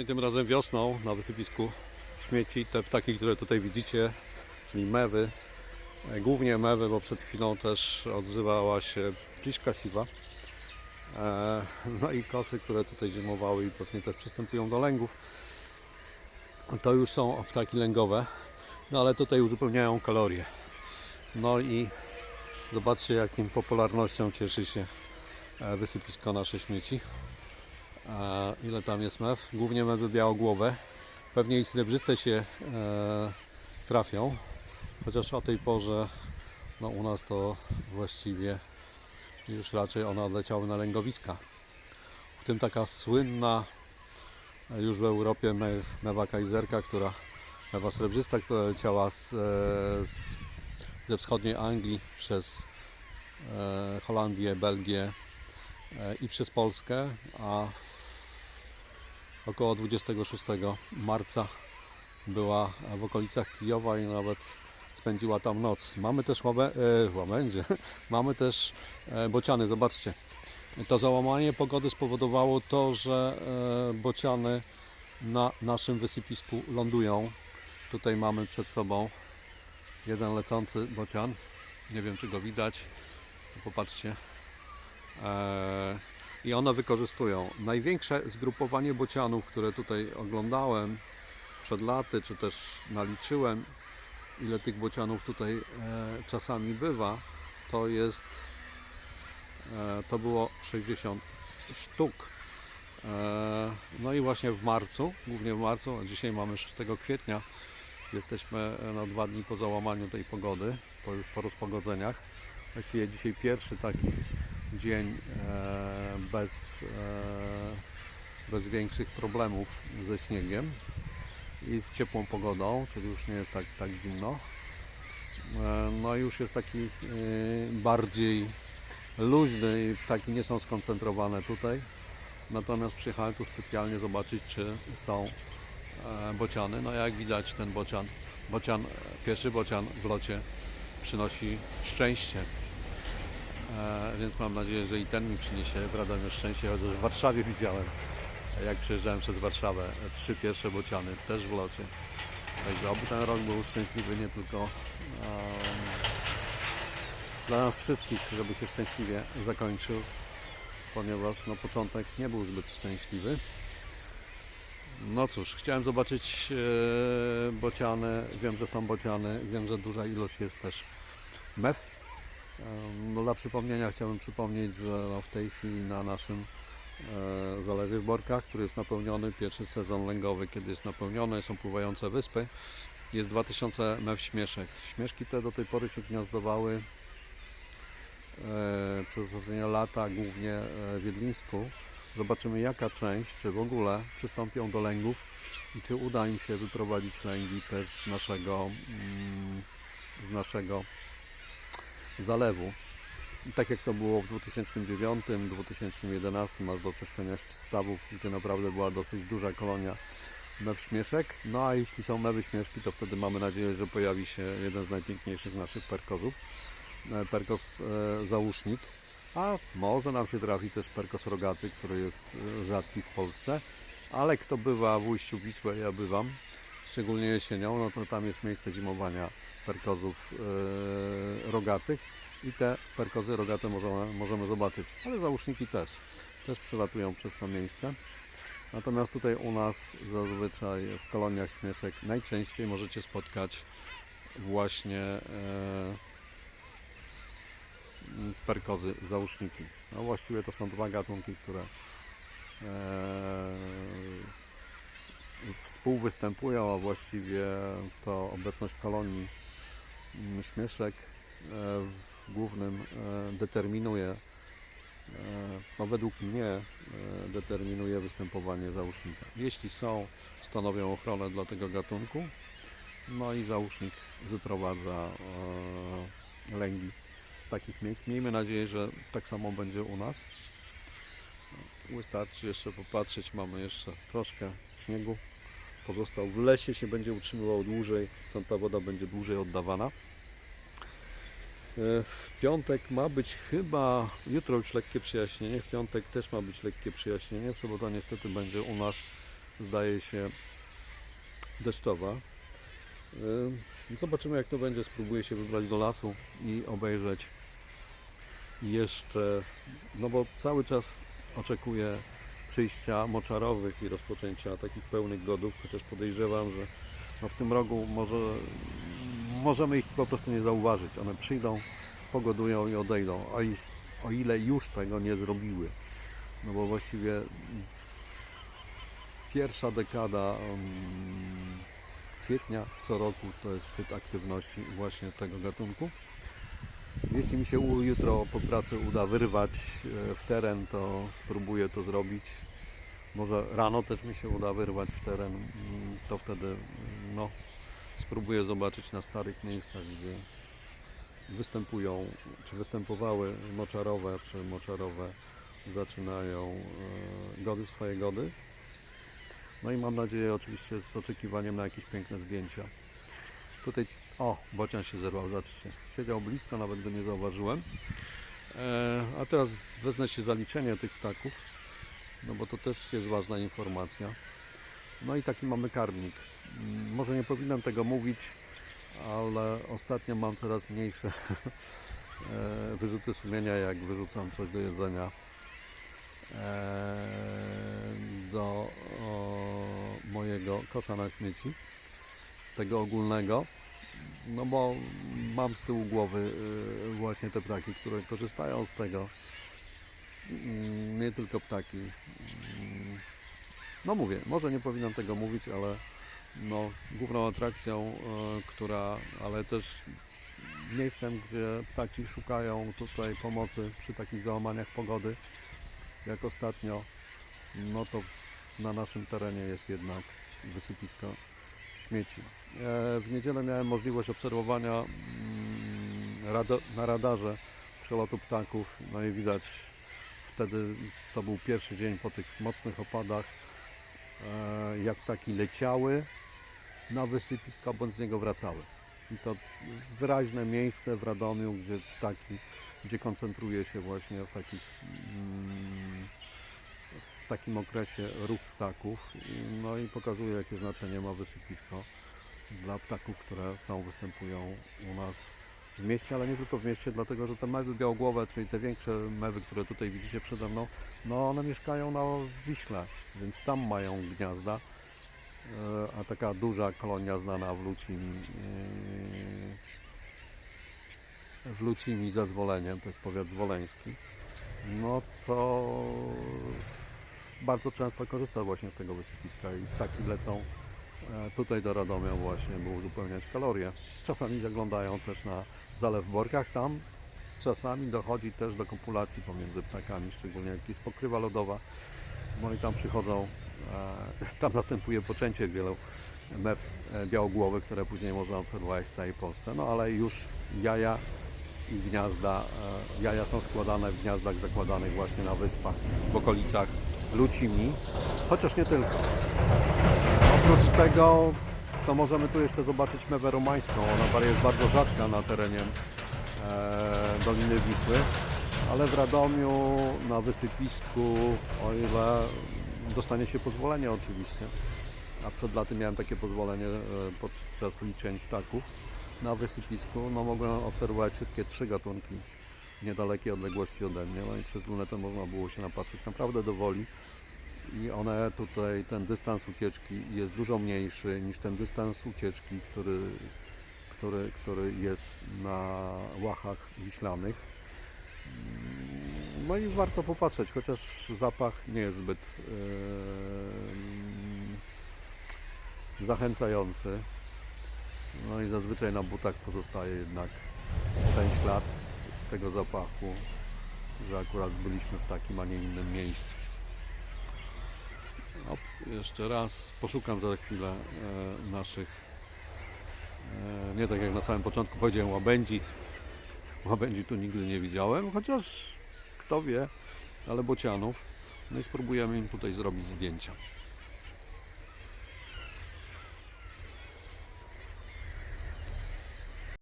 I tym razem wiosną na wysypisku śmieci te ptaki, które tutaj widzicie, czyli mewy, e, głównie mewy, bo przed chwilą też odzywała się pliszka siwa. E, No i kosy, które tutaj zimowały i pewnie też przystępują do lęgów. To już są ptaki lęgowe, no ale tutaj uzupełniają kalorie. No i zobaczcie jakim popularnością cieszy się e, wysypisko nasze śmieci. Ile tam jest mew? Głównie mewy białogłowe. Pewnie i srebrzyste się e, trafią, chociaż o tej porze no, u nas to właściwie już raczej one odleciały na lęgowiska. W tym taka słynna już w Europie me- mewa kajzerka, która mewa srebrzysta, która leciała z, e, z, ze wschodniej Anglii przez e, Holandię, Belgię e, i przez Polskę, a około 26 marca była w okolicach Kijowa i nawet spędziła tam noc. Mamy też łabę, e, łabędzie, mamy też e, bociany, zobaczcie. To załamanie pogody spowodowało to, że e, bociany na naszym wysypisku lądują. Tutaj mamy przed sobą jeden lecący bocian. Nie wiem, czy go widać. Popatrzcie. E, I one wykorzystują. Największe zgrupowanie bocianów, które tutaj oglądałem przed laty, czy też naliczyłem, ile tych bocianów tutaj e, czasami bywa, to jest e, to było 60 sztuk. E, no i właśnie w marcu, głównie w marcu, a dzisiaj mamy 6 kwietnia, jesteśmy e, no, dwa dni po załamaniu tej pogody, po już po rozpogodzeniach. Właściwie dzisiaj pierwszy taki dzień e, bez, e, bez większych problemów ze śniegiem i z ciepłą pogodą, czyli już nie jest tak, tak zimno. E, No i już jest taki bardziej luźny i ptaki nie są skoncentrowane tutaj. Natomiast przyjechałem tu specjalnie zobaczyć, czy są bociany. No jak widać ten bocian, bocian, pierwszy bocian w locie przynosi szczęście. E, Więc mam nadzieję, że i ten mi przyniesie w Radomiu szczęście, chociaż w Warszawie widziałem, jak przejeżdżałem przez Warszawę, e, trzy pierwsze bociany też w locie. Także oby ten rok był szczęśliwy nie tylko em, dla nas wszystkich, żeby się szczęśliwie zakończył, ponieważ no, początek nie był zbyt szczęśliwy. No cóż, chciałem zobaczyć e, bociany. Wiem, że są bociany, wiem, że duża ilość jest też mew. No, dla przypomnienia chciałbym przypomnieć, że no, w tej chwili na naszym e, zalewie w Borkach, który jest napełniony, pierwszy sezon lęgowy, kiedy jest napełniony, są pływające wyspy, jest 2000 mew śmieszek. Śmieszki te do tej pory się gniazdowały e, przez ostatnie lata, głównie e, w Wiedlińsku. Zobaczymy jaka część, czy w ogóle przystąpią do lęgów i czy uda im się wyprowadzić lęgi też z naszego, mm, z naszego zalewu. Tak jak to było w 2009, 2011, aż do czyszczenia stawów, gdzie naprawdę była dosyć duża kolonia mew śmieszek. No a jeśli są mewy śmieszki, to wtedy mamy nadzieję, że pojawi się jeden z najpiękniejszych naszych perkozów. E, Perkos e, załóżnik. A może nam się trafi też perkos rogaty, który jest e, rzadki w Polsce. Ale kto bywa w ujściu Wisły, ja bywam, szczególnie jesienią, no to tam jest miejsce zimowania perkozów e, rogatych i te perkozy rogate możemy, możemy zobaczyć, ale załóżniki też, też przelatują przez to miejsce. Natomiast tutaj u nas zazwyczaj w koloniach śmieszek najczęściej możecie spotkać właśnie e, perkozy załóżniki. No właściwie to są dwa gatunki, które e, współwystępują, a właściwie to obecność kolonii śmieszek e, w głównym e, determinuje, e, no według mnie determinuje występowanie załóżnika. Jeśli są, stanowią ochronę dla tego gatunku, no i załóżnik wyprowadza lęgi z takich miejsc. Miejmy nadzieję, że tak samo będzie u nas. Wystarczy jeszcze popatrzeć, mamy jeszcze troszkę śniegu. Pozostał w lesie, się będzie utrzymywał dłużej, stąd ta woda będzie dłużej oddawana. E, W piątek ma być chyba, jutro już lekkie przyjaśnienie, w piątek też ma być lekkie przyjaśnienie, w sobotę niestety będzie u nas zdaje się deszczowa. Yy, Zobaczymy jak to będzie. Spróbuję się wybrać do lasu i obejrzeć jeszcze, no bo cały czas oczekuję przyjścia moczarowych i rozpoczęcia takich pełnych godów, chociaż podejrzewam, że no w tym roku może, możemy ich po prostu nie zauważyć. One przyjdą, pogodują i odejdą, o, i, o ile już tego nie zrobiły. No bo właściwie pierwsza dekada mm, kwietnia co roku to jest szczyt aktywności właśnie tego gatunku. Jeśli mi się jutro po pracy uda wyrwać e, w teren, to spróbuję to zrobić. Może rano też mi się uda wyrwać w teren, mm, to wtedy mm, no, spróbuję zobaczyć na starych miejscach, gdzie występują, czy występowały moczarowe, czy moczarowe zaczynają e, gody swoje gody. No i mam nadzieję oczywiście z oczekiwaniem na jakieś piękne zdjęcia. Tutaj, o, bocian się zerwał, zobaczcie. Siedział blisko, nawet go nie zauważyłem. E, a teraz wezmę się za liczenie tych ptaków, no bo to też jest ważna informacja. No i taki mamy karmnik. Mm, Może nie powinienem tego mówić, ale ostatnio mam coraz mniejsze e, wyrzuty sumienia, jak wyrzucam coś do jedzenia e, do o, mojego kosza na śmieci, tego ogólnego. No bo mam z tyłu głowy y, właśnie te ptaki, które korzystają z tego. Mm, Nie tylko ptaki. Mm, No mówię, może nie powinnam tego mówić, ale no, główną atrakcją, y, która, ale też miejscem, gdzie ptaki szukają tutaj pomocy przy takich załamaniach pogody, jak ostatnio, no to na naszym terenie jest jednak wysypisko śmieci. E, W niedzielę miałem możliwość obserwowania mm, na radarze przelotu ptaków. No i widać wtedy, to był pierwszy dzień po tych mocnych opadach, e, jak ptaki leciały na wysypisko bądź z niego wracały. I to wyraźne miejsce w Radomiu, gdzie ptaki, gdzie koncentruje się właśnie w takich mm, takim okresie ruch ptaków. No i pokazuje, jakie znaczenie ma wysypisko dla ptaków, które są, występują u nas w mieście, ale nie tylko w mieście, dlatego że te mewy białogłowe, czyli te większe mewy, które tutaj widzicie przede mną, no one mieszkają na Wiśle, więc tam mają gniazda. E, A taka duża kolonia znana w Lucimi, e, w Lucimi ze Zwoleniem, to jest powiat zwoleński, no to bardzo często korzysta właśnie z tego wysypiska i ptaki lecą e, tutaj do Radomia właśnie, by uzupełniać kalorie. Czasami zaglądają też na Zalew Borkach, tam czasami dochodzi też do kopulacji pomiędzy ptakami, szczególnie jak jest pokrywa lodowa, no i tam przychodzą, e, tam następuje poczęcie wielu mew e, białogłowych, które później można obserwować w całej Polsce, no ale już jaja i gniazda, jaja są składane w gniazdach zakładanych właśnie na wyspach w okolicach Lucimi, chociaż nie tylko. Oprócz tego to możemy tu jeszcze zobaczyć mewę romańską. Ona jest bardzo rzadka na terenie e, Doliny Wisły, ale w Radomiu na wysypisku, o ile dostanie się pozwolenie oczywiście, a przed laty miałem takie pozwolenie e, podczas liczeń ptaków na wysypisku, no mogłem obserwować wszystkie trzy gatunki niedalekiej odległości ode mnie, no i przez lunetę można było się napatrzeć naprawdę do woli i one tutaj, ten dystans ucieczki jest dużo mniejszy niż ten dystans ucieczki, który, który, który jest na łachach wiślanych. No i warto popatrzeć, chociaż zapach nie jest zbyt em, zachęcający. No i zazwyczaj na butach pozostaje jednak ten ślad tego zapachu, że akurat byliśmy w takim, a nie innym miejscu. Jeszcze raz poszukam za chwilę e, naszych, e, nie tak jak na samym początku powiedziałem, łabędzi. Łabędzi tu nigdy nie widziałem, chociaż kto wie, ale bocianów. No i spróbujemy im tutaj zrobić zdjęcia.